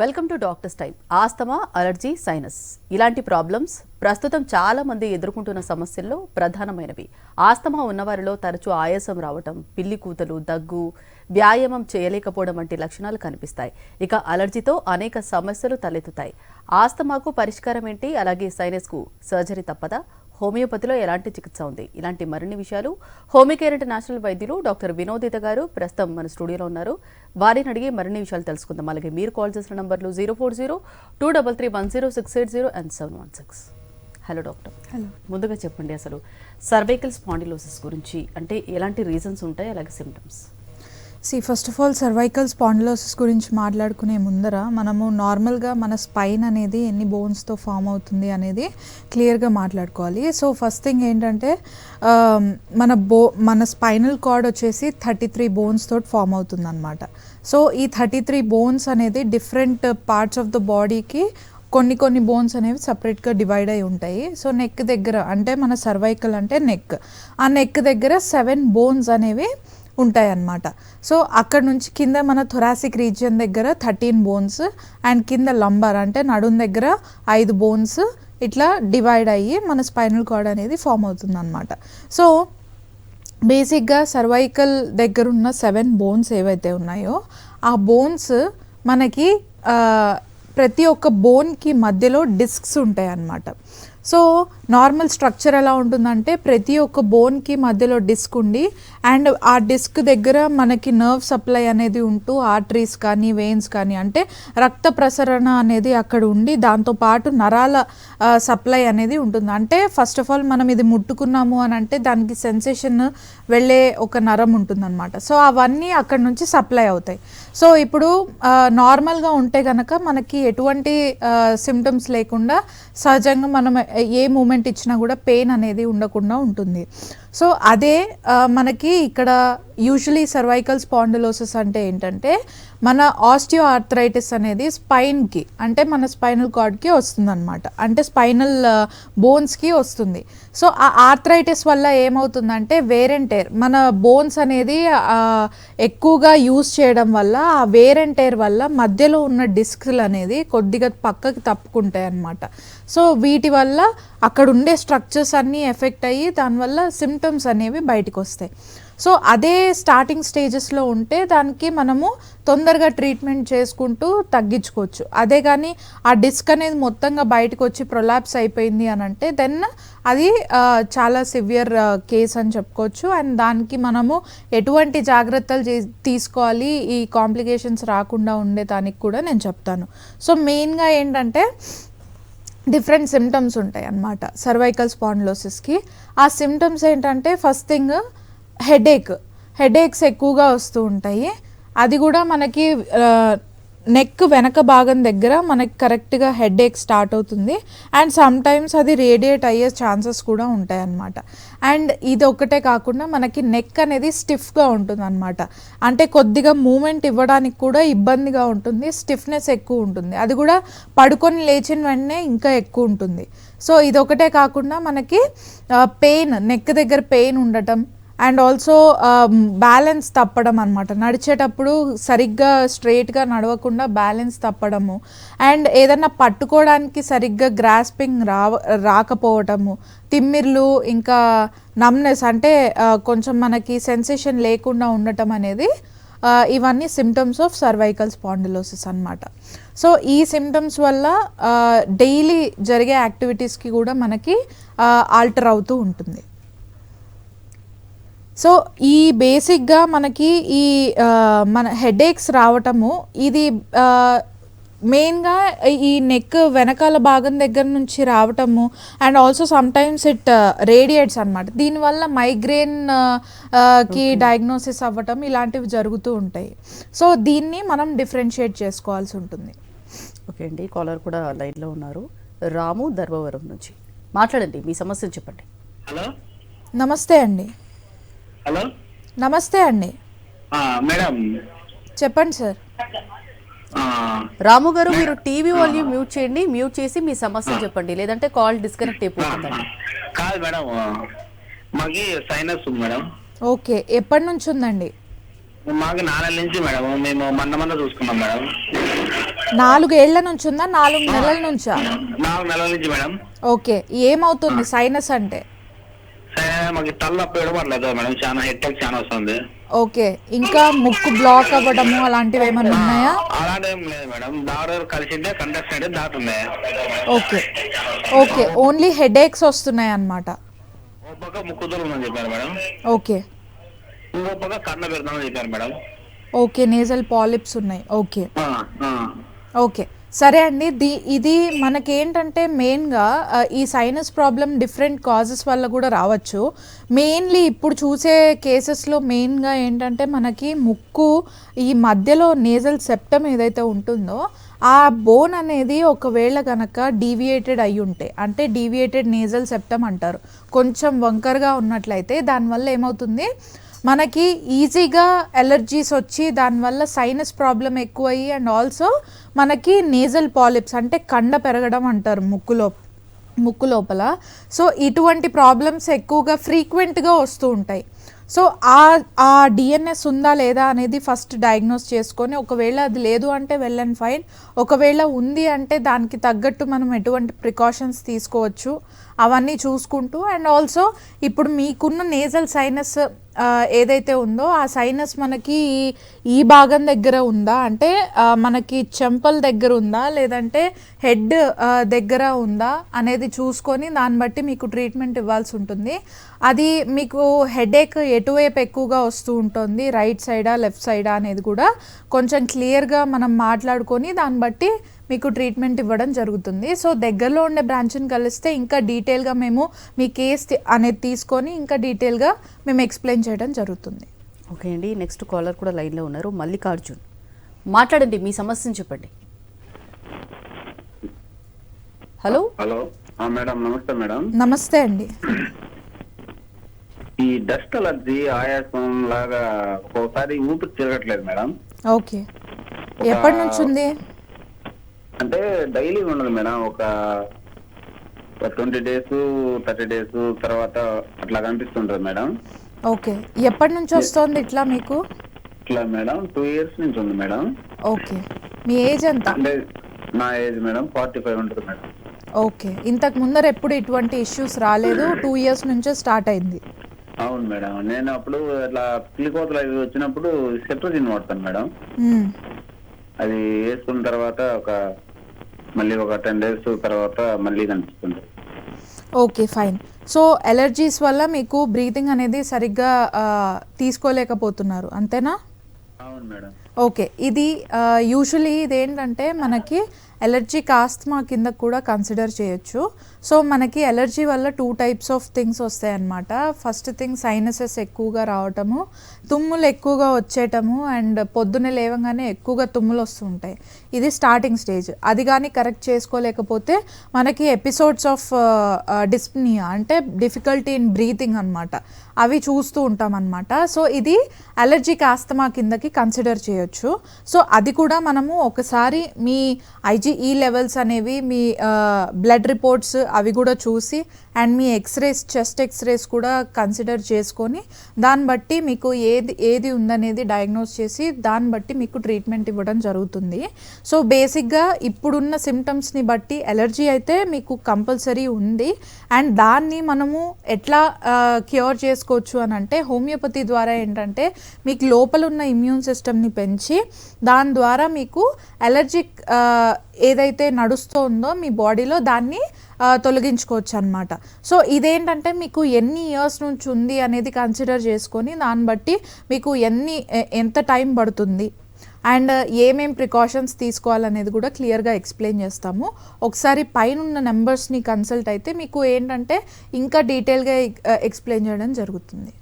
Welcome to doctors time. Asthma allergy sinus. ఇలాంటి problems ప్రస్తుతం చాలా మంది ఎదుర్కొంటున్న సమస్యల్లో ప్రధానమైనవి. ఆస్తమా ఉన్నవారిలో తరచూ ఆయాసం రావటం పిల్లి కూతలు దగ్గు వ్యాయామం చేయలేకపోవడం వంటి లక్షణాలు కనిపిస్తాయి. ఇక అలర్జీతో అనేక సమస్యలు తలెత్తుతాయి. ఆస్తమాకు పరిష్కారం ఏంటి? అలాగే సైనస్కు సర్జరీ తప్పదా? హోమియోపతిలో ఎలాంటి చికిత్స ఉంది? ఇలాంటి మరిన్ని విషయాలు హోమికేర్ ఇంటర్నేషనల్ వైద్యులు డాక్టర్ వినోదిత గారు ప్రస్తుతం మన స్టూడియోలో ఉన్నారు. వారిని అడిగి మరిన్ని విషయాలు తెలుసుకుందాం. అలాగే మీరు కాల్ చేసిన నంబర్లు zero four zero two double three one zero six eight zero and seven one six. Hello doctor. Hello. ముందుగా చెప్పండి అసలు సర్వైకల్ స్పాండిలోసిస్ గురించి అంటే ఎలాంటి రీజన్స్ ఉంటాయి అలాగే symptoms C first of all cervical spondylosis గురించి మాట్లాడుకునే ముందర మనము నార్మల్గా మన స్పైన్ అనేది ఎన్ని బోన్స్తో ఫామ్ అవుతుంది అనేది క్లియర్గా మాట్లాడుకోవాలి. సో ఫస్ట్ థింగ్ ఏంటంటే um, మన బో మన స్పైనల్ కార్డ్ వచ్చేసి థర్టీ త్రీ బోన్స్ తోటి ఫామ్ అవుతుంది అనమాట సో ఈ థర్టీ త్రీ బోన్స్ అనేది డిఫరెంట్ పార్ట్స్ ఆఫ్ ద బాడీకి కొన్ని కొన్ని బోన్స్ అనేవి సపరేట్గా డివైడ్ అయి ఉంటాయి. సో నెక్ దగ్గర అంటే మన సర్వైకల్ అంటే నెక్ ఆ నెక్ దగ్గర సెవెన్ బోన్స్ అనేవి ఉంటాయి అన్నమాట సో అక్కడ నుంచి కింద మన థొరాసిక్ రీజియన్ దగ్గర థర్టీన్ బోన్స్ అండ్ కింద లంబర్ అంటే నడుం దగ్గర ఐదు బోన్స్ ఇట్లా డివైడ్ అయ్యి మన స్పైనల్ కార్డ్ అనేది ఫామ్ అవుతుంది అనమాట సో బేసిక్గా సర్వైకల్ దగ్గర ఉన్న సెవెన్ బోన్స్ ఏవైతే ఉన్నాయో ఆ బోన్స్ మనకి ప్రతి ఒక్క బోన్కి మధ్యలో డిస్క్స్ ఉంటాయి అన్నమాట సో నార్మల్ స్ట్రక్చర్ ఎలా ఉంటుందంటే ప్రతి ఒక్క బోన్కి మధ్యలో డిస్క్ ఉండి అండ్ ఆ డిస్క్ దగ్గర మనకి నర్వ్ సప్లై అనేది ఉంటూ ఆర్టరీస్ కానీ వెయిన్స్ కానీ అంటే రక్త ప్రసరణ అనేది అక్కడ ఉండి దాంతోపాటు నరాల సప్లై అనేది ఉంటుంది. అంటే ఫస్ట్ ఆఫ్ ఆల్ మనం ఇది ముట్టుకున్నాము అని అంటే దానికి సెన్సేషన్ వెళ్ళే ఒక నరం ఉంటుందన్నమాట. సో అవన్నీ అక్కడ నుంచి సప్లై అవుతాయి. సో ఇప్పుడు నార్మల్గా ఉంటే కనుక మనకి ఎటువంటి సిమ్టమ్స్ లేకుండా సహజంగా మనం ఏ మూమెంట్ ఇచ్చినా కూడా పెయిన్ అనేది ఉండకుండా ఉంటుంది. సో అదే మనకి ఇక్కడ యూజువలీ సర్వైకల్ స్పాండిలోసిస్ అంటే ఏంటంటే మన ఆస్టియో ఆర్థరైటిస్ అనేది స్పైన్కి అంటే మన స్పైనల్ కార్డ్కి వస్తుంది అనమాట అంటే స్పైనల్ బోన్స్కి uh, వస్తుంది. సో ఆ ఆర్థరైటిస్ వల్ల ఏమవుతుందంటే వేర్ అండ్ టేర్ మన బోన్స్ అనేది uh, ఎక్కువగా యూస్ చేయడం వల్ల ఆ వేర్ అండ్ టేర్ వల్ల మధ్యలో ఉన్న డిస్క్లు అనేది కొద్దిగా పక్కకి తప్పుకుంటాయి అన్నమాట. సో వీటి వల్ల అక్కడ ఉండే స్ట్రక్చర్స్ అన్నీ ఎఫెక్ట్ అయ్యి దానివల్ల సిమ్టమ్స్ అనేవి బయటకు వస్తాయి సో అదే స్టార్టింగ్ స్టేజెస్లో ఉంటే దానికి మనము తొందరగా ట్రీట్మెంట్ చేసుకుంటూ తగ్గించుకోవచ్చు. అదే కానీ ఆ డిస్క్ అనేది మొత్తంగా బయటకు వచ్చి ప్రొలాప్స్ అయిపోయింది అని అంటే దెన్ అది చాలా సివియర్ కేస్ అని చెప్పుకోవచ్చు. అండ్ దానికి మనము ఎటువంటి జాగ్రత్తలు చే తీసుకోవాలి ఈ కాంప్లికేషన్స్ రాకుండా ఉండే దానికి కూడా నేను చెప్తాను. సో మెయిన్గా ఏంటంటే డిఫరెంట్ సిమ్టమ్స్ ఉంటాయి అన్నమాట సర్వైకల్ స్పాండ్లోసిస్కి ఆ సిమ్టమ్స్ ఏంటంటే ఫస్ట్ థింగ్ హెడేక్. హెడేక్స్ ఎక్కువగా వస్తూ ఉంటాయి. అది కూడా మనకి నెక్ వెనక భాగం దగ్గర మనకి కరెక్ట్గా హెడేక్ స్టార్ట్ అవుతుంది. అండ్ సమ్ టైమ్స్ అది రేడియేట్ అయ్యే ఛాన్సెస్ కూడా ఉంటాయి అన్నమాట అండ్ ఇది ఒకటే కాకుండా మనకి నెక్ అనేది స్టిఫ్గా ఉంటుంది అనమాట అంటే కొద్దిగా మూమెంట్ ఇవ్వడానికి కూడా ఇబ్బందిగా ఉంటుంది. స్టిఫ్నెస్ ఎక్కువ ఉంటుంది. అది కూడా పడుకొని లేచిన వెంటనే ఇంకా ఎక్కువ ఉంటుంది. సో ఇది ఒకటే కాకుండా మనకి పెయిన్ నెక్ దగ్గర పెయిన్ ఉండటం అండ్ ఆల్సో బ్యాలెన్స్ తప్పడం అనమాట నడిచేటప్పుడు సరిగ్గా స్ట్రైట్గా నడవకుండా బ్యాలెన్స్ తప్పడము. అండ్ ఏదన్నా పట్టుకోవడానికి సరిగ్గా గ్రాస్పింగ్ రావ రాకపోవటము. తిమ్మిర్లు ఇంకా నమ్నెస్ అంటే కొంచెం మనకి సెన్సేషన్ లేకుండా ఉండటం అనేది ఇవన్నీ సిమ్టమ్స్ ఆఫ్ సర్వైకల్ స్పాండిలోసిస్ అన్నమాట. సో ఈ సిమ్టమ్స్ వల్ల డైలీ జరిగే యాక్టివిటీస్కి కూడా మనకి ఆల్టర్ అవుతూ ఉంటుంది. సో ఈ బేసిక్గా మనకి ఈ మన హెడేక్స్ రావటము ఇది మెయిన్గా ఈ నెక్ వెనకాల భాగం దగ్గర నుంచి రావటము and also sometimes it radiates అనమాట దీనివల్ల మైగ్రేన్కి డయాగ్నోసిస్ అవ్వటం ఇలాంటివి జరుగుతూ ఉంటాయి. సో దీన్ని మనం డిఫరెన్షియేట్ చేసుకోవాల్సి ఉంటుంది. ఓకే అండి కాలర్ కూడా లైన్లో ఉన్నారు. రాము ధర్మవరం నుంచి. మాట్లాడండి మీ సమస్యను చెప్పండి. హలో. నమస్తే అండి. హలో? నమస్తే అండి. మేడం. చెప్పండి సార్. రాము గారు మీరు టీవీ వాల్యూమ్ మ్యూట్ చేయండి మ్యూట్ చేసి మీ సమస్య చెప్పండి లేదంటే కాల్ డిస్కనెక్ట్ అయిపోతుందండి కాదు మేడం మాకి సైనస్ ఉంది మేడం. ఓకే ఎప్పటి నుంచి ఉందండి? మాకు నాలుగు నుంచి మేడం మేము మొన్న చూసుకున్నాం మేడం. నాలుగేళ్ళ నుంచి ఉందా నాలుగు నెలల నుంచా? నాలుగు నెలల నుంచి మేడం. ఓకే ఏమవుతుంది సైనస్ అంటే? మాకు తలనొప్పి మేడం. చాలా చాలా వస్తుంది. ఓకే ఇంకా ముక్కు బ్లాక్ అవ్వడము అలాంటివి ఏమైనా ఉన్నాయా? లేదు మేడం. డాక్టర్ కలిసిందే కండక్ట్ అయితే డాక్టర్ ఉంది ఓకే. ఓకే ఓన్లీ హెడేక్స్ వస్తున్నాయి అన్నమాట. ఓ పక్క ముక్కు దూరం ఉందని చెప్పారు మేడం. ఓకే. ఇంకో పక్క కన్న పెడతామని చెప్పారు మేడం. ఓకే నేజల్ పాలిప్స్ ఉన్నాయి. ఓకే. ఓకే. సరే అండి ది ఇది మనకేంటంటే మెయిన్గా ఈ సైనస్ ప్రాబ్లం డిఫరెంట్ కాజెస్ వల్ల కూడా రావచ్చు. మెయిన్లీ ఇప్పుడు చూసే కేసెస్లో మెయిన్గా ఏంటంటే మనకి ముక్కు ఈ మధ్యలో నేజల్ సెప్టమ్ ఏదైతే ఉంటుందో ఆ బోన్ అనేది ఒకవేళ కనుక డీవియేటెడ్ అయి ఉంటే అంటే డీవియేటెడ్ నేజల్ సెప్టమ్ అంటారు. కొంచెం వంకరగా ఉన్నట్లయితే దానివల్ల ఏమవుతుంది? మనకి ఈజీగా ఎలర్జీస్ వచ్చి దానివల్ల సైనస్ ప్రాబ్లం ఎక్కువయ్యి అండ్ ఆల్సో మనకి నేజల్ పాలిప్స్ అంటే కండ పెరగడం అంటారు ముక్కులో ముక్కు లోపల. సో ఇటువంటి ప్రాబ్లమ్స్ ఎక్కువగా ఫ్రీక్వెంట్గా వస్తూ ఉంటాయి. సో ఆ ఆ డిఎన్ఎస్ ఉందా లేదా అనేది ఫస్ట్ డయాగ్నోస్ చేసుకొని ఒకవేళ అది లేదు అంటే వెల్ అండ్ ఫైన్ ఒకవేళ ఉంది అంటే దానికి తగ్గట్టు మనం ఎటువంటి ప్రికాషన్స్ తీసుకోవచ్చు. అవన్నీ చూసుకుంటూ అండ్ ఆల్సో ఇప్పుడు మీకున్న నేజల్ సైనస్ ఏదైతే ఉందో ఆ సైనస్ మనకి ఈ- భాగం దగ్గర ఉందా? అంటే మనకి చెంపల్ దగ్గర ఉందా? లేదంటే హెడ్ దగ్గర ఉందా? అనేది చూసుకొని దాన్ని బట్టి మీకు ట్రీట్మెంట్ ఇవ్వాల్సి ఉంటుంది. అది మీకు హెడేక్ ఎటువైపు ఎక్కువగా వస్తూ ఉంటుంది? రైట్ సైడా లెఫ్ట్ సైడా అనేది కూడా కొంచెం క్లియర్గా మనం మాట్లాడుకొని దాన్ని బట్టి మీకు ట్రీట్మెంట్ ఇవ్వడం జరుగుతుంది. సో దగ్గరలో ఉండే బ్రాంచ్ని కలిస్తే ఇంకా డీటెయిల్గా మేము మీ కేస్ అనేది తీసుకొని ఇంకా డీటెయిల్గా మేము ఎక్స్ప్లెయిన్ చేయడం జరుగుతుంది. ఓకే అండి. నెక్స్ట్ కాలర్ కూడా లైన్లో ఉన్నారు. మల్లికార్జున్. మాట్లాడండి మీ సమస్యను చెప్పండి. హలో? హలో. ఆ, మేడం నమస్తే మేడం. నమస్తే అండి. ఈ డస్ట్ అలర్జీ ఆయాసం లాగా ఒక్కోసారి ఊపిరి తిరగట్లేదు మేడం. ఓకే. ఎప్పటి నుంచి ఉంది? అంటే డైలీ ఉండదు మేడం ఒక ట్వంటీ డేస్ థర్టీ డేస్ తర్వాత అట్లా కనిపిస్తుంటది మేడం. ఓకే. ఎప్పటి నుంచి వస్తుంది ఇట్లా మీకు? ఇట్లా మేడం టూ ఇయర్స్ నుంచి ఉంది మేడం. ఓకే. మీ ఏజ్ ఎంత? అంటే నా ఏజ్ మేడం ఫార్టీ ఫైవ్ ఉంటుంది మేడం. ఓకే. ఇంతకు ముందర ఎప్పుడు ఇటువంటి ఇష్యూస్ రాలేదు టూ ఇయర్స్ నుంచే స్టార్ట్ అయింది. అవును మేడం. నేను అప్పుడు ఇట్లా పిల్లికోతలు అవి వచ్చినప్పుడు సెట్రోజిన్ వాడతాను మేడం. మ్మ్. అది వేసుకున్న తర్వాత ఒక మళ్ళీ ఒక టెన్ డేస్ తర్వాత మళ్ళీ కనిపిస్తుంది. Okay fine. సో ఎలర్జీస్ వల్ల మీకు బ్రీతింగ్ అనేది సరిగ్గా తీసుకోలేకపోతున్నారు అంతేనా? అవును మేడం. ఓకే ఇది యూజువలీ ఇది ఏంటంటే మనకి ఎలర్జిక్ ఆస్తమా కింద కూడా కన్సిడర్ చేయొచ్చు. సో మనకి ఎలర్జీ వల్ల టూ టైప్స్ ఆఫ్ థింగ్స్ వస్తాయి అన్నమాట ఫస్ట్ థింగ్ సైనసెస్ ఎక్కువగా రావటము తుమ్ములు ఎక్కువగా వచ్చేయటము అండ్ పొద్దున్నే లేవగానే ఎక్కువగా తుమ్ములు వస్తుంటాయి ఇది స్టార్టింగ్ స్టేజ్ అది కానీ కరెక్ట్ చేసుకోలేకపోతే మనకి ఎపిసోడ్స్ ఆఫ్ డిస్ప్నియా అంటే డిఫికల్టీ ఇన్ బ్రీతింగ్ అనమాట అవి చూస్తూ ఉంటాం అన్నమాట సో ఇది అలర్జీకి ఆస్తమా కిందకి కన్సిడర్ చేయొచ్చు. సో అది కూడా మనము ఒకసారి మీ ఐజీఈ లెవెల్స్ అనేవి మీ uh, బ్లడ్ రిపోర్ట్స్ అవి కూడా చూసి and me x rays chest x rays కూడా కన్సిడర్ చేసుకొని దాన్ని బట్టి మీకు ఏది ఏది ఉందనేది డయాగ్నోస్ చేసి దాన్ని బట్టి మీకు ట్రీట్మెంట్ ఇవ్వడం జరుగుతుంది. సో బేసిక్గా ఇప్పుడున్న సిమ్టమ్స్ని బట్టి ఎలర్జీ అయితే మీకు కంపల్సరీ ఉంది. అండ్ దాన్ని మనము ఎట్లా క్యూర్ చేసుకోవచ్చు అని అంటే హోమియోపతి ద్వారా ఏంటంటే మీకు లోపల ఉన్న ఇమ్యూన్ సిస్టమ్ని పెంచి దాని ద్వారా మీకు ఎలర్జిక్ ఏదైతే నడుస్తుందో మీ బాడీలో దాన్ని తొలగించుకోవచ్చు అనమాట సో ఇదేంటంటే మీకు ఎన్ని ఇయర్స్ నుంచి ఉంది అనేది కన్సిడర్ చేసుకొని దాన్ని బట్టి మీకు ఎన్ని ఎంత టైం పడుతుంది. అండ్ uh, ఏమేం ప్రికాషన్స్ తీసుకోవాలనేది కూడా క్లియర్గా ఎక్స్ప్లెయిన్ చేస్తాము. ఒకసారి పైన ఉన్న నెంబర్స్ని కన్సల్ట్ అయితే మీకు ఏంటంటే ఇంకా డీటెయిల్గా ఎక్స్ప్లెయిన్ uh, చేయడం జరుగుతుంది.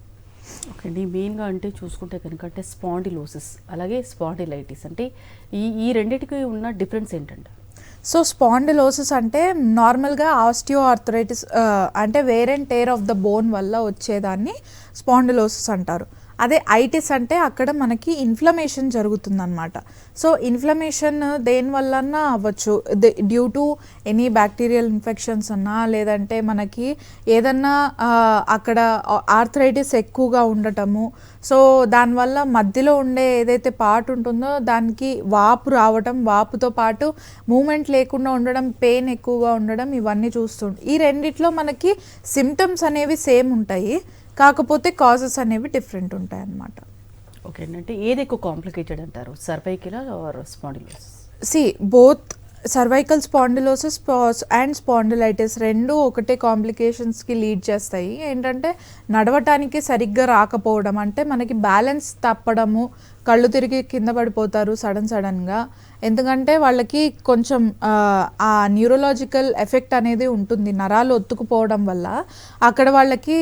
ఓకే అండి మెయిన్గా అంటే చూసుకుంటే కనుక అంటే స్పాండిలోసిస్ అలాగే స్పాండిలైటిస్ అంటే ఈ ఈ రెండింటికి ఉన్న డిఫరెన్స్ ఏంటంటే? సో స్పాండిలోసిస్ అంటే నార్మల్గా ఆస్టియో ఆర్థరైటిస్ అంటే wear and tear of the bone వల్ల వచ్చేదాన్ని స్పాండిలోసిస్ అంటారు. అదే ఐటిస్ అంటే అక్కడ మనకి ఇన్ఫ్లమేషన్ జరుగుతుందన్నమాట. సో ఇన్ఫ్లమేషన్ దేనివల్లన్నా అవ్వచ్చు. Due to any bacterial infections అన్నా లేదంటే మనకి ఏదన్నా అక్కడ ఆర్థరైటిస్ ఎక్కువగా ఉండటము. సో దానివల్ల మధ్యలో ఉండే ఏదైతే పార్ట్ ఉంటుందో దానికి వాపు రావటం వాపుతో పాటు మూమెంట్ లేకుండా ఉండడం పెయిన్ ఎక్కువగా ఉండడం ఇవన్నీ చూస్తుంటాం. ఈ రెండిట్లో మనకి సిమ్టమ్స్ అనేవి సేమ్ ఉంటాయి. కాకపోతే కాజెస్ అనేవి డిఫరెంట్ ఉంటాయి అన్నమాట ఓకే అంటే ఏది ఎక్కువ కాంప్లికేటెడ్ అంటారు? Cervical or spondylosis C both cervical spondylosis and spondylitis రెండు ఒకటే కాంప్లికేషన్స్కి లీడ్ చేస్తాయి. ఏంటంటే నడవటానికి సరిగ్గా రాకపోవడం అంటే మనకి బ్యాలెన్స్ తప్పడము కళ్ళు తిరిగి కింద పడిపోతారు సడన్ సడన్గా. ఎందుకంటే వాళ్ళకి కొంచెం ఆ, న్యూరోలాజికల్ న్యూరలాజికల్ ఎఫెక్ట్ అనేది ఉంటుంది నరాలు ఒత్తుకుపోవడం వల్ల. అక్కడ వాళ్ళకి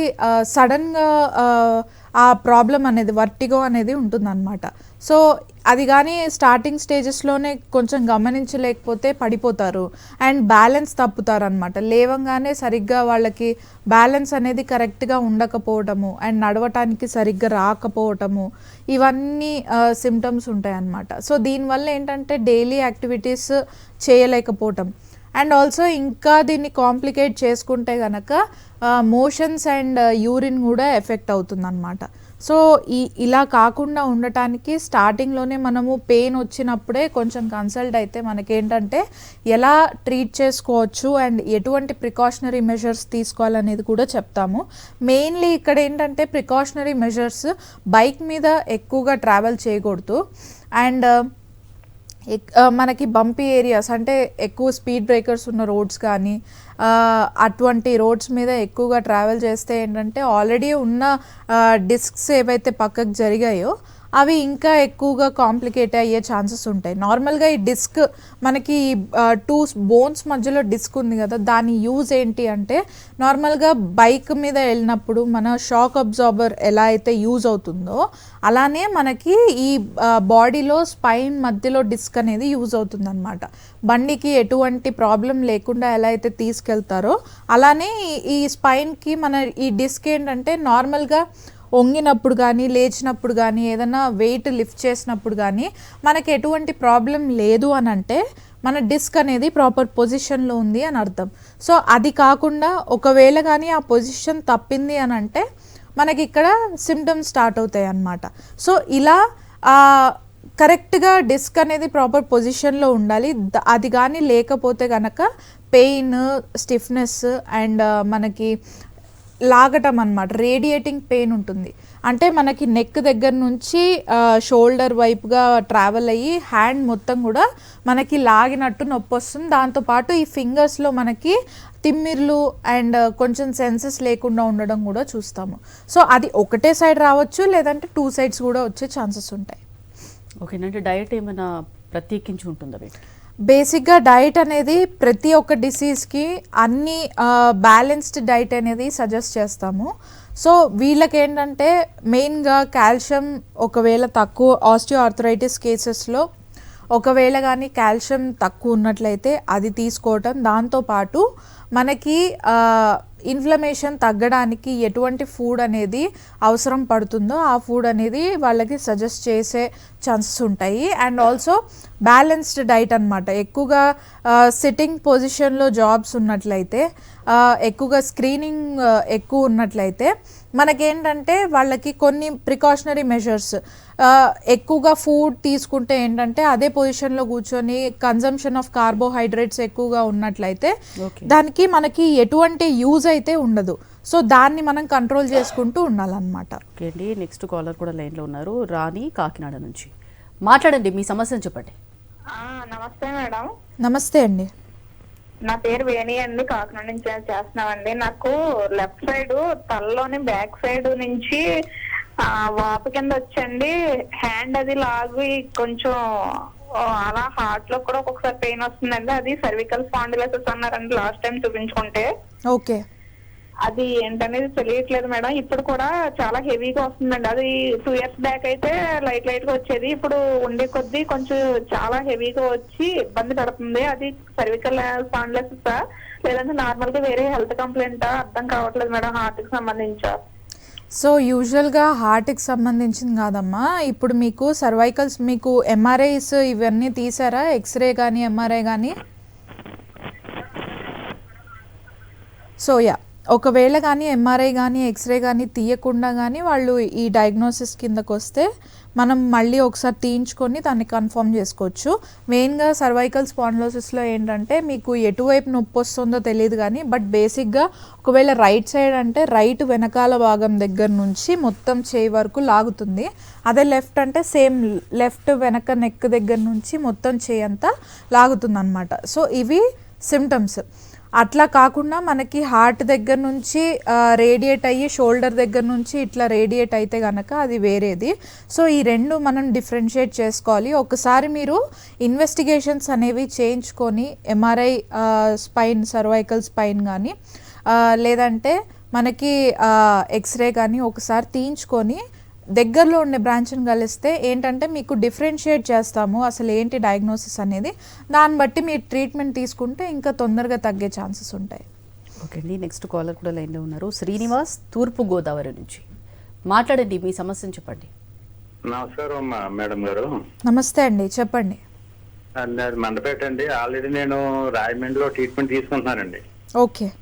సడన్గా ఆ ప్రాబ్లం అనేది వర్టిగో అనేది ఉంటుందన్నమాట. సో అది కానీ స్టార్టింగ్ స్టేజెస్లోనే కొంచెం గమనించలేకపోతే పడిపోతారు. అండ్ బ్యాలెన్స్ తప్పుతారు అనమాట లేవంగానే సరిగ్గా వాళ్ళకి బ్యాలెన్స్ అనేది కరెక్ట్గా ఉండకపోవటము అండ్ నడవటానికి సరిగ్గా రాకపోవటము ఇవన్నీ సిమ్టమ్స్ ఉంటాయి అన్నమాట సో దీనివల్ల ఏంటంటే డైలీ యాక్టివిటీస్ చేయలేకపోవటం. అండ్ ఆల్సో ఇంకా దీన్ని కాంప్లికేట్ చేసుకుంటే కనుక మోషన్స్ అండ్ యూరిన్ కూడా ఎఫెక్ట్ అవుతుందన్నమాట. సో ఈ ఇలా కాకుండా ఉండటానికి స్టార్టింగ్లోనే మనము పెయిన్ వచ్చినప్పుడే కొంచెం కన్సల్ట్ అయితే మనకేంటంటే ఎలా ట్రీట్ చేసుకోవచ్చు అండ్ ఎటువంటి ప్రికాషనరీ మెజర్స్ తీసుకోవాలనేది కూడా చెప్తాము. మెయిన్లీ ఇక్కడ ఏంటంటే ప్రికాషనరీ మెజర్స్ బైక్ మీద ఎక్కువగా ట్రావెల్ చేయకూడదు. అండ్ మనకి బంపీ ఏరియాస్ అంటే ఎక్కువ స్పీడ్ బ్రేకర్స్ ఉన్న రోడ్స్ కానీ అటువంటి రోడ్స్ మీద ఎక్కువగా ట్రావెల్ చేస్తే ఏంటంటే ఆల్రెడీ ఉన్న డిస్క్స్ ఏవైతే పక్కకు జరిగాయో అవి ఇంకా ఎక్కువగా కాంప్లికేట్ అయ్యే ఛాన్సెస్ ఉంటాయి. నార్మల్గా ఈ డిస్క్ మనకి టూ బోన్స్ మధ్యలో డిస్క్ ఉంది కదా దాని యూజ్ ఏంటి అంటే నార్మల్గా బైక్ మీద వెళ్ళినప్పుడు మన షాక్ అబ్జార్బర్ ఎలా అయితే యూజ్ అవుతుందో అలానే మనకి ఈ బాడీలో స్పైన్ మధ్యలో డిస్క్ అనేది యూజ్ అవుతుంది అనమాట బండికి ఎటువంటి ప్రాబ్లం లేకుండా ఎలా అయితే తీసుకెళ్తారో అలానే ఈ- ఈ స్పైన్కి మన ఈ డిస్క్ ఏంటంటే నార్మల్గా వంగినప్పుడు కానీ లేచినప్పుడు కానీ ఏదైనా వెయిట్ లిఫ్ట్ చేసినప్పుడు కానీ మనకి ఎటువంటి ప్రాబ్లం లేదు అని అంటే మన డిస్క్ అనేది ప్రాపర్ పొజిషన్లో ఉంది అని అర్థం. సో అది కాకుండా ఒకవేళ కానీ ఆ పొజిషన్ తప్పింది అని అంటే మనకి ఇక్కడ సిమ్టమ్స్ స్టార్ట్ అవుతాయి అన్నమాట. సో ఇలా కరెక్ట్గా డిస్క్ అనేది ప్రాపర్ పొజిషన్లో ఉండాలి. అది కానీ లేకపోతే కనుక పెయిన్ స్టిఫ్నెస్ అండ్ మనకి లాగటం అన్నమాట రేడియేటింగ్ పెయిన్ ఉంటుంది. అంటే మనకి నెక్ దగ్గర నుంచి షోల్డర్ వైపుగా ట్రావెల్ అయ్యి హ్యాండ్ మొత్తం కూడా మనకి లాగినట్టు నొప్పి వస్తుంది. దాంతోపాటు ఈ ఫింగర్స్లో మనకి తిమ్మిర్లు అండ్ కొంచెం సెన్సెస్ లేకుండా ఉండడం కూడా చూస్తాము. సో అది ఒకటే సైడ్ రావచ్చు లేదంటే టూ సైడ్స్ కూడా వచ్చే ఛాన్సెస్ ఉంటాయి. ఓకేనంటే డైట్ ఏమైనా ప్రత్యేకించి ఉంటుందా వీటికి? బేసిక్గా డైట్ అనేది ప్రతి ఒక్క డిసీజ్కి అన్ని బ్యాలెన్స్డ్ డైట్ అనేది సజెస్ట్ చేస్తాము. సో వీళ్ళకి ఏంటంటే మెయిన్గా కాల్షియం ఒకవేళ తక్కువ ఆస్టియో ఆర్థరైటిస్ కేసెస్లో ఒకవేళ కానీ కాల్షియం తక్కువ ఉన్నట్లయితే అది తీసుకోవటం. దాంతోపాటు మనకి ఇన్ఫ్లమేషన్ తగ్గడానికి ఎటువంటి ఫుడ్ అనేది అవసరం పడుతుందో ఆ ఫుడ్ అనేది వాళ్ళకి సజెస్ట్ చేసే ఛాన్సెస్ ఉంటాయి. అండ్ ఆల్సో బ్యాలెన్స్డ్ డైట్ అన్నమాట. ఎక్కువగా సిట్టింగ్ పొజిషన్లో జాబ్స్ ఉన్నట్లయితే ఎక్కువగా స్క్రీనింగ్ ఎక్కువ ఉన్నట్లయితే మనకేంటంటే వాళ్ళకి కొన్ని ప్రికాషనరీ మెజర్స్ ఎక్కువగా ఫుడ్ తీసుకుంటే ఏంటంటే అదే పొజిషన్లో కూర్చొని కన్జంప్షన్ ఆఫ్ కార్బోహైడ్రేట్స్ ఎక్కువగా ఉన్నట్లయితే దానికి మనకి ఎటువంటి యూజ్ అయితే ఉండదు. సో దాన్ని మనం కంట్రోల్ చేసుకుంటూ ఉండాలన్నమాట. ఓకే అండి నెక్స్ట్ కాలర్ కూడా లైన్లో ఉన్నారు. రాణి కాకినాడ నుంచి. మాట్లాడండి మీ సమస్యను చెప్పండి. ఆ, నమస్తే మేడం. నమస్తే అండి. నా పేరు వేణి అండి కాకినాడ నుంచి చేస్తున్నామండి నాకు లెఫ్ట్ సైడ్ తలలోని బ్యాక్ సైడ్ నుంచి ఆ, వాపు కింద వచ్చండి. హ్యాండ్ అది లాగి కొంచెం అలా హార్ట్లో కూడా ఒక్కొక్కసారి పెయిన్ వస్తుందండి. అది సర్వికల్ స్పాండిలైసిస్ అన్నారండి లాస్ట్ టైం చూపించుకుంటే. ఓకే. అది ఏంటనేది తెలియట్లేదు మేడం. ఇప్పుడు కూడా చాలా హెవీగా వస్తుందండి. అది టూ ఇయర్స్ బ్యాక్ అయితే లైట్ లైట్గా వచ్చేది. ఇప్పుడు ఉండే కొద్దీ కొంచెం చాలా హెవీగా వచ్చి ఇబ్బంది పడుతుంది. అది సర్వికల్ స్పాండ్లెస్ లేదంటే నార్మల్గా వేరే హెల్త్ కంప్లైంట్ అర్థం కావట్లేదు మేడం హార్ట్కి సంబంధించి సో యూజువల్గా హార్ట్కి సంబంధించింది కాదమ్మా. ఇప్పుడు మీకు సర్వైకల్స్ మీకు ఎంఆర్ఐస్ ఇవన్నీ తీసారా? ఎక్స్రే కానీ ఎంఆర్ఐ కానీ సో యా ఒకవేళ కానీ ఎంఆర్ఐ కానీ ఎక్స్రే కానీ తీయకుండా కానీ వాళ్ళు ఈ డయాగ్నోసిస్ కిందకు వస్తే మనం మళ్ళీ ఒకసారి తీయించుకొని దాన్ని కన్ఫర్మ్ చేసుకోవచ్చు. మెయిన్గా సర్వైకల్ స్పాండ్లోసిస్లో ఏంటంటే మీకు ఎటువైపు నొప్పి వస్తుందో తెలియదు కానీ బట్ బేసిక్గా ఒకవేళ రైట్ సైడ్ అంటే రైట్ వెనకాల భాగం దగ్గర నుంచి మొత్తం చేయి వరకు లాగుతుంది. అదే లెఫ్ట్ అంటే సేమ్ లెఫ్ట్ వెనక నెక్ దగ్గర నుంచి మొత్తం చేయి అంతా లాగుతుంది అనమాట సో ఇవి సిమ్టమ్స్ అట్లా కాకుండా మనకి హార్ట్ దగ్గర నుంచి రేడియేట్ అయ్యి షోల్డర్ దగ్గర నుంచి ఇట్లా రేడియేట్ అయితే కనుక అది వేరేది. సో ఈ రెండు మనం డిఫరెన్షియేట్ చేసుకోవాలి. ఒకసారి మీరు ఇన్వెస్టిగేషన్స్ అనేవి చేయించుకొని ఎంఆర్ఐ స్పైన్ సర్వైకల్ స్పైన్ కానీ లేదంటే మనకి ఎక్స్రే కానీ ఒకసారి తీయించుకొని దగ్గరలో ఉండే బ్రాంచ్ని కలిస్తే ఏంటంటే మీకు డిఫరెన్షియేట్ చేస్తాము. అసలు ఏంటి డయాగ్నోసిస్ అనేది? దాన్ని బట్టి మీరు ట్రీట్మెంట్ తీసుకుంటే ఇంకా తొందరగా తగ్గే ఛాన్సెస్ ఉంటాయి. ఓకే అండి. నెక్స్ట్ కాలర్ కూడా లైన్లో ఉన్నారు. శ్రీనివాస్ తూర్పు గోదావరి నుంచి. మాట్లాడండి మీ సమస్యను చెప్పండి. నమస్కారం అమ్మా మేడం గారు. నమస్తే అండి చెప్పండి. మండపేట అండి. ఆల్రెడీ నేను రాజమండ్రిలో ట్రీట్మెంట్ తీసుకుంటున్నానండి. ఓకే.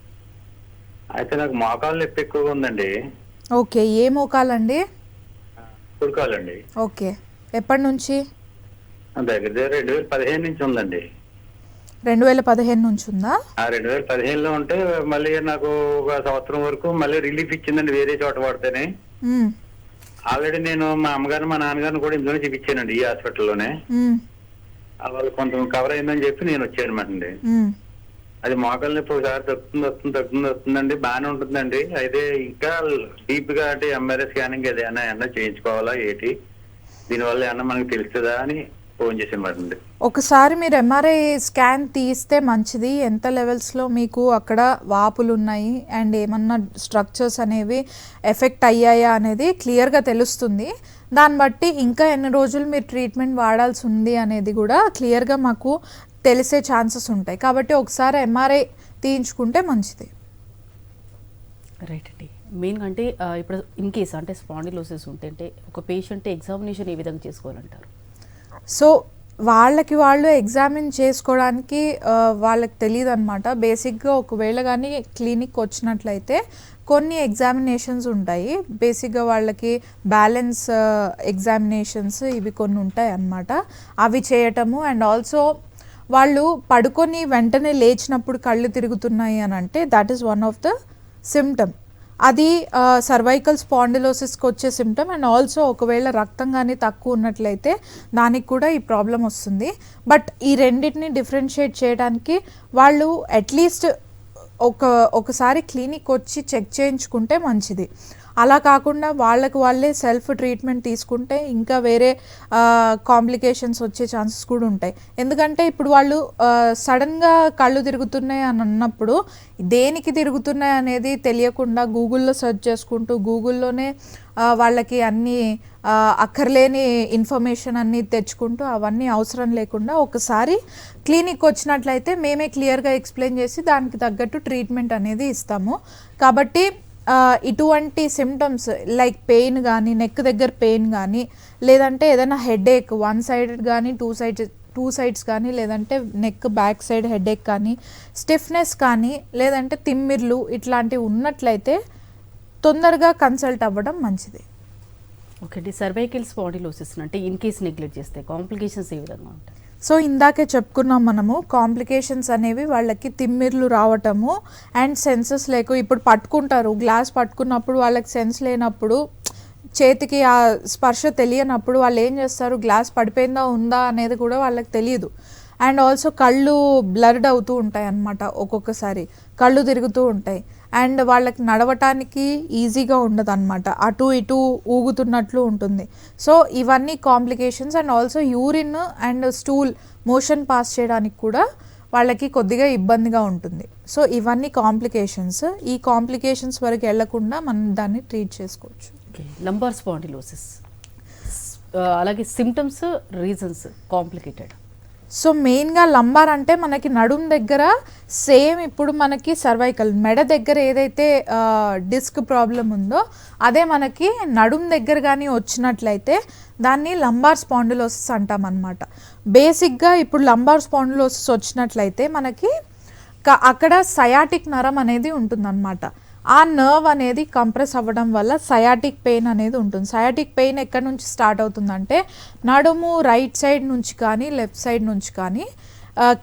అయితే నాకు మోకాలు నొప్పి ఎక్కువగా ఉందండి. ఓకే ఏ మోకాలండి? కుడుకోవాలండి ఓకే. ఎప్పటి నుంచి? దగ్గర దగ్గర రెండు వేల పదిహేను నుంచి ఉందండి. రెండు వేల పదిహేను నుంచి ఉందా? రెండు వేల పదిహేనులో ఉంటే మళ్ళీ నాకు ఒక సంవత్సరం వరకు మళ్ళీ రిలీఫ్ ఇచ్చిందండి వేరే చోట పడితేనే. ఆల్రెడీ నేను మా అమ్మగారు మా నాన్నగారిని కూడా ఇందులోనే చూపించానండి ఈ హాస్పిటల్లోనే. వాళ్ళు కొంచెం కవర్ అయిందని చెప్పి నేను వచ్చాను మ్మ్. అది మోకాలు నొప్పి ఒకసారి తగ్గుతుంది వస్తుంది తగ్గుతుంది వస్తుందండి. బాగానే ఉంటుందండి. అయితే ఇంకా డీప్గా అంటే ఎంఆర్ఐ స్కానింగ్ ఏదైనా ఏమన్నా చేయించుకోవాలా ఏంటి? దీనివల్ల ఏమన్నా మనకి తెలుస్తుందా అని ఫోన్ చేసి అండి ఒకసారి మీరు ఎంఆర్ఐ స్కాన్ తీస్తే మంచిది. ఎంత లెవెల్స్లో మీకు అక్కడ వాపులు ఉన్నాయి? అండ్ ఏమన్నా స్ట్రక్చర్స్ అనేవి ఎఫెక్ట్ అయ్యాయా అనేది క్లియర్గా తెలుస్తుంది. దాన్ని బట్టి ఇంకా ఎన్ని రోజులు మీరు ట్రీట్మెంట్ వాడాల్సి ఉంది అనేది కూడా క్లియర్గా మాకు తెలిసే ఛాన్సెస్ ఉంటాయి. కాబట్టి ఒకసారి ఎంఆర్ఐ తీయించుకుంటే మంచిది. రైట్ అండి. మెయిన్గా అంటే ఇప్పుడు ఇన్ కేస్ అంటే స్పాండిలోసిస్ ఉంటే అంటే ఒక పేషెంట్ ఎగ్జామినేషన్ ఏ విధంగా చేసుకోవాలంటారు? సో వాళ్ళకి వాళ్ళు ఎగ్జామిన్ చేసుకోవడానికి వాళ్ళకి తెలియదు అనమాట బేసిక్గా ఒకవేళ కానీ క్లినిక్ వచ్చినట్లయితే కొన్ని ఎగ్జామినేషన్స్ ఉంటాయి. బేసిక్గా వాళ్ళకి బ్యాలెన్స్ ఎగ్జామినేషన్స్ ఇవి కొన్ని ఉంటాయి అన్నమాట అవి చేయటము అండ్ ఆల్సో వాళ్ళు పడుకొని వెంటనే లేచినప్పుడు కళ్ళు తిరుగుతున్నాయి అని అంటే that is one of the symptom అది సర్వైకల్ స్పాండిలోసిస్కి వచ్చే సిమ్టమ్ అండ్ ఆల్సో ఒకవేళ రక్తం కానీ తక్కువ ఉన్నట్లయితే దానికి కూడా ఈ ప్రాబ్లం వస్తుంది. బట్ ఈ రెండింటిని డిఫరెన్షియేట్ చేయడానికి వాళ్ళు అట్లీస్ట్ ఒక ఒకసారి క్లినిక్ వచ్చి చెక్ చేయించుకుంటే మంచిది. అలా కాకుండా వాళ్ళకు వాళ్ళే సెల్ఫ్ ట్రీట్మెంట్ తీసుకుంటే ఇంకా వేరే కాంప్లికేషన్స్ వచ్చే ఛాన్సెస్ కూడా ఉంటాయి. ఎందుకంటే ఇప్పుడు వాళ్ళు సడన్గా కళ్ళు తిరుగుతున్నాయి అని అన్నప్పుడు దేనికి తిరుగుతున్నాయి అనేది తెలియకుండా గూగుల్లో సెర్చ్ చేసుకుంటూ గూగుల్లోనే వాళ్ళకి అన్ని అక్కర్లేని ఇన్ఫర్మేషన్ అన్నీ తెచ్చుకుంటూ అవన్నీ అవసరం లేకుండా ఒకసారి క్లినిక్ వచ్చినట్లయితే మేమే క్లియర్గా ఎక్స్ప్లెయిన్ చేసి దానికి తగ్గట్టు ట్రీట్మెంట్ అనేది ఇస్తాము. కాబట్టి ఇటువంటి సిమ్టమ్స్ లైక్ పెయిన్ కానీ నెక్ దగ్గర పెయిన్ కానీ లేదంటే ఏదైనా హెడేక్ వన్ సైడెడ్ కానీ టూ సైడ్స్ టూ సైడ్స్ కానీ లేదంటే నెక్ బ్యాక్ సైడ్ హెడేక్ కానీ స్టిఫ్నెస్ కానీ లేదంటే తిమ్మిర్లు ఇట్లాంటివి ఉన్నట్లయితే తొందరగా కన్సల్ట్ అవ్వడం మంచిది. ఓకే సర్వైకిల్స్ బాడీలోసిస్ అంటే ఇన్ కేస్ నెగ్లెక్ట్ చేస్తే కాంప్లికేషన్స్ ఏ విధంగా ఉంటాయి? సో ఇందాకే చెప్పుకున్నాం మనము కాంప్లికేషన్స్ అనేవి వాళ్ళకి తిమ్మిర్లు రావటము అండ్ సెన్సెస్ లేకు. ఇప్పుడు పట్టుకుంటారు గ్లాస్ పట్టుకున్నప్పుడు వాళ్ళకి సెన్స్ లేనప్పుడు చేతికి ఆ స్పర్శ తెలియనప్పుడు వాళ్ళు ఏం చేస్తారు? గ్లాస్ పడిపోయిందా ఉందా అనేది కూడా వాళ్ళకి తెలియదు. అండ్ ఆల్సో కళ్ళు బ్లర్డ్ అవుతూ ఉంటాయి అన్నమాట ఒక్కొక్కసారి. కళ్ళు తిరుగుతూ ఉంటాయి. అండ్ వాళ్ళకి నడవటానికి ఈజీగా ఉండదు అనమాట అటు ఇటు ఊగుతున్నట్లు ఉంటుంది. సో ఇవన్నీ complications and also urine and stool motion pass చేయడానికి కూడా వాళ్ళకి కొద్దిగా ఇబ్బందిగా ఉంటుంది. సో ఇవన్నీ కాంప్లికేషన్స్. ఈ కాంప్లికేషన్స్ వరకు వెళ్ళకుండా మనం దాన్ని ట్రీట్ చేసుకోవచ్చు. లంబార్ స్పాండిలోసిస్ అలాగే సిమ్టమ్స్ రీజన్స్ కాంప్లికేటెడ్ సో మెయిన్గా లంబార్ అంటే మనకి నడుం దగ్గర సేమ్ ఇప్పుడు మనకి సర్వైకల్ మెడ దగ్గర ఏదైతే డిస్క్ ప్రాబ్లం ఉందో అదే మనకి నడుం దగ్గర కానీ వచ్చినట్లయితే దాన్ని లంబార్ స్పాండిలోసిస్ అంటాం అనమాట బేసిక్గా ఇప్పుడు లంబార్ స్పాండిలోసిస్ వచ్చినట్లయితే మనకి అక్కడ సయాటిక్ నరం అనేది ఉంటుందన్నమాట. ఆ నర్వ్ అనేది కంప్రెస్ అవ్వడం వల్ల సయాటిక్ పెయిన్ అనేది ఉంటుంది. సయాటిక్ పెయిన్ ఎక్కడి నుంచి స్టార్ట్ అవుతుందంటే నడుము రైట్ సైడ్ నుంచి కానీ లెఫ్ట్ సైడ్ నుంచి కానీ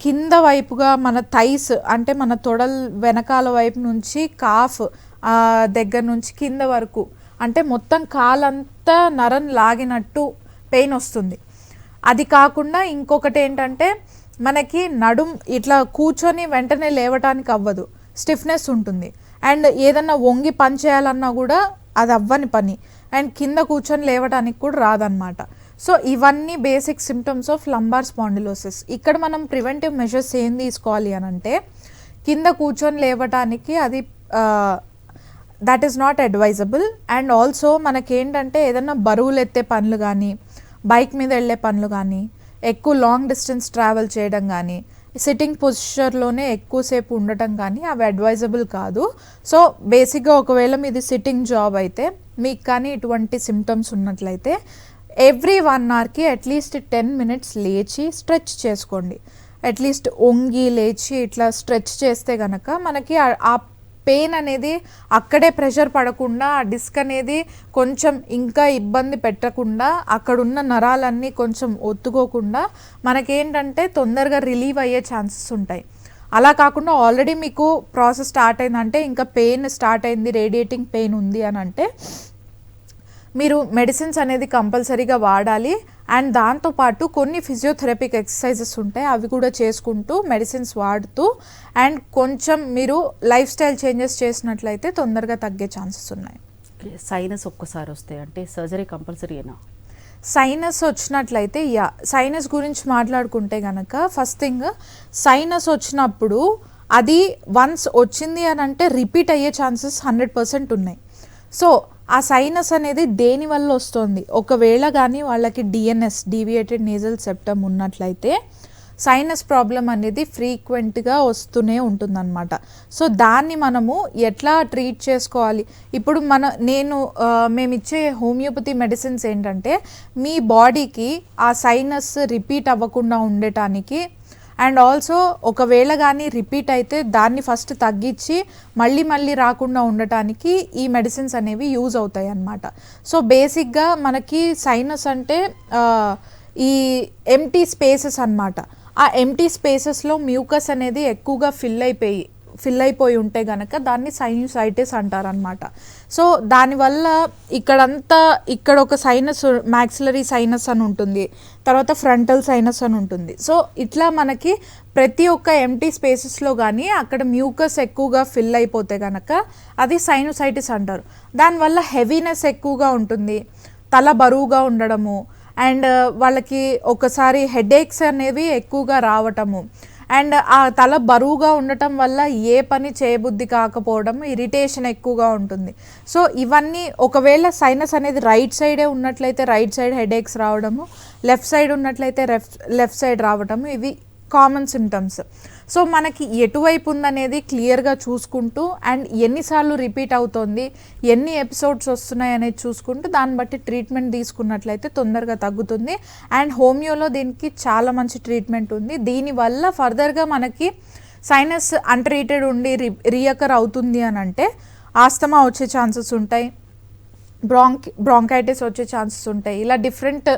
కింద వైపుగా మన థైస్ అంటే మన తొడల్ వెనకాల వైపు నుంచి కాఫ్ దగ్గర నుంచి కింద వరకు అంటే మొత్తం కాలంతా నరం లాగినట్టు పెయిన్ వస్తుంది. అది కాకుండా ఇంకొకటి ఏంటంటే మనకి నడుం ఇట్లా కూర్చొని వెంటనే లేవటానికి అవ్వదు. స్టిఫ్నెస్ ఉంటుంది. అండ్ ఏదన్నా వంగి పని చేయాలన్నా కూడా అది అవ్వని పని. అండ్ కింద కూర్చొని లేవటానికి కూడా రాదనమాట సో ఇవన్నీ basic symptoms of lumbar spondylosis ఇక్కడ మనం ప్రివెంటివ్ మెజర్స్ ఏం తీసుకోవాలి అని అంటే కింద కూర్చొని లేవటానికి అది that is not advisable and also మనకేంటంటే ఏదైనా బరువులు ఎత్తే పనులు కానీ బైక్ మీద వెళ్ళే పనులు కానీ ఎక్కువ లాంగ్ డిస్టెన్స్ ట్రావెల్ చేయడం కానీ సిట్టింగ్ పొజిషన్లోనే ఎక్కువసేపు ఉండటం కానీ అవి అడ్వైజబుల్ కాదు. సో బేసిక్గా ఒకవేళ మీది సిట్టింగ్ జాబ్ అయితే మీకు కానీ ఇటువంటి సిమ్టమ్స్ ఉన్నట్లయితే ఎవ్రీ వన్ అవర్కి అట్లీస్ట్ టెన్ మినిట్స్ లేచి స్ట్రెచ్ చేసుకోండి. అట్లీస్ట్ ఒంగి లేచి ఇట్లా స్ట్రెచ్ చేస్తే కనుక మనకి ఆ పెయిన్ అనేది అక్కడే ప్రెషర్ పడకుండా ఆ డిస్క్ అనేది కొంచెం ఇంకా ఇబ్బంది పెట్టకుండా అక్కడున్న నరాలన్నీ కొంచెం ఒత్తుకోకుండా మనకేంటంటే తొందరగా రిలీవ్ అయ్యే ఛాన్సెస్ ఉంటాయి. అలా కాకుండా ఆల్రెడీ మీకు ప్రాసెస్ స్టార్ట్ అయిందంటే ఇంకా పెయిన్ స్టార్ట్ అయింది రేడియేటింగ్ పెయిన్ ఉంది అని అంటే మీరు మెడిసిన్స్ అనేది కంపల్సరీగా వాడాలి. అండ్ దాంతోపాటు కొన్ని ఫిజియోథెరపిక్ ఎక్సర్సైజెస్ ఉంటాయి. అవి కూడా చేసుకుంటూ మెడిసిన్స్ వాడుతూ అండ్ కొంచెం మీరు లైఫ్ స్టైల్ చేంజెస్ చేసినట్లయితే తొందరగా తగ్గే ఛాన్సెస్ ఉన్నాయి. సైనస్ ఒక్కసారి వస్తే అంటే సర్జరీ కంపల్సరీనా సైనస్ వచ్చినట్లయితే యా సైనస్ గురించి మాట్లాడుకుంటే గనక ఫస్ట్ థింగ్ సైనస్ వచ్చినప్పుడు అది వన్స్ వచ్చింది అని అంటే రిపీట్ అయ్యే ఛాన్సెస్ హండ్రెడ్ పర్సెంట్ ఉన్నాయి. సో ఆ సైనస్ అనేది దేని వల్ల వస్తుంది? ఒకవేళ కానీ వాళ్ళకి డిఎన్ఎస్ డీవియేటెడ్ నేజల్ సెప్టమ్ ఉన్నట్లయితే సైనస్ ప్రాబ్లం అనేది ఫ్రీక్వెంట్గా వస్తూనే ఉంటుందన్నమాట. సో దాన్ని మనము ఎట్లా ట్రీట్ చేసుకోవాలి? ఇప్పుడు మన నేను మేము ఇచ్చే హోమియోపతి మెడిసిన్స్ ఏంటంటే మీ బాడీకి ఆ సైనస్ రిపీట్ అవ్వకుండా ఉండటానికి అండ్ ఆల్సో ఒకవేళ కానీ రిపీట్ అయితే దాన్ని ఫస్ట్ తగ్గించి మళ్ళీ మళ్ళీ రాకుండా ఉండటానికి ఈ మెడిసిన్స్ అనేవి యూజ్ అవుతాయి అన్నమాట. సో బేసిక్గా మనకి సైనస్ అంటే ఈ ఎంటీ స్పేసెస్ అన్నమాట. ఆ ఎంటీ స్పేసెస్లో మ్యూకస్ అనేది ఎక్కువగా ఫిల్ అయిపోయి ఫిల్ అయిపోయి ఉంటే గనక దాన్ని సైన్యూసైటిస్ అంటారనమాట సో దానివల్ల ఇక్కడంతా ఇక్కడ ఒక సైనస్ మ్యాక్సిలరీ సైనస్ అని ఉంటుంది. తర్వాత ఫ్రంటల్ సైనస్ అని ఉంటుంది. సో ఇట్లా మనకి ప్రతి ఒక్క ఎంటీ స్పేసెస్లో కానీ అక్కడ మ్యూకస్ ఎక్కువగా ఫిల్ అయిపోతే గనక అది సైనోసైటిస్ అంటారు. దానివల్ల హెవీనెస్ ఎక్కువగా ఉంటుంది. తల బరువుగా ఉండడము. అండ్ వాళ్ళకి ఒకసారి హెడేక్స్ అనేవి ఎక్కువగా రావటము. అండ్ ఆ తల బరువుగా ఉండటం వల్ల ఏ పని చేయబుద్ధి కాకపోవడం ఇరిటేషన్ ఎక్కువగా ఉంటుంది. సో ఇవన్నీ ఒకవేళ సైనస్ అనేది రైట్ సైడే ఉన్నట్లయితే రైట్ సైడ్ హెడేక్స్ రావడము లెఫ్ట్ సైడ్ ఉన్నట్లయితే లెఫ్ట్ లెఫ్ట్ సైడ్ రావడము ఇవి కామన్ సిమ్టమ్స్ సో మనకి ఎటువైపు ఉందనేది క్లియర్గా చూసుకుంటూ అండ్ ఎన్నిసార్లు రిపీట్ అవుతోంది ఎన్ని ఎపిసోడ్స్ వస్తున్నాయి అనేది చూసుకుంటూ దాన్ని బట్టి ట్రీట్మెంట్ తీసుకున్నట్లయితే తొందరగా తగ్గుతుంది. అండ్ హోమియోలో దీనికి చాలా మంచి ట్రీట్మెంట్ ఉంది. దీనివల్ల ఫర్దర్గా మనకి సైనస్ అన్ట్రీటెడ్ ఉండి రి రియకర్ అవుతుంది అని అంటే ఆస్తమా వచ్చే ఛాన్సెస్ ఉంటాయి. బ్రాంక్ బ్రాంకైటిస్ వచ్చే ఛాన్సెస్ ఉంటాయి. ఇలా డిఫరెంట్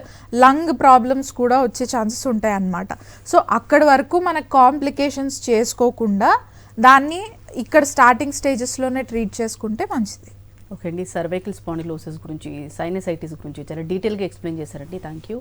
లంగ్ ప్రాబ్లమ్స్ కూడా వచ్చే ఛాన్సెస్ ఉంటాయి అన్నమాట. సో అక్కడి వరకు మనకు కాంప్లికేషన్స్ చేసుకోకుండా దాన్ని ఇక్కడ స్టార్టింగ్ స్టేజెస్లోనే ట్రీట్ చేసుకుంటే మంచిది. ఓకే అండి. సర్వైకల్ స్పాండిలోసిస్ గురించి సైనసైటిస్ గురించి చాలా డీటెయిల్గా ఎక్స్ప్లెయిన్ చేశారండి. Thank you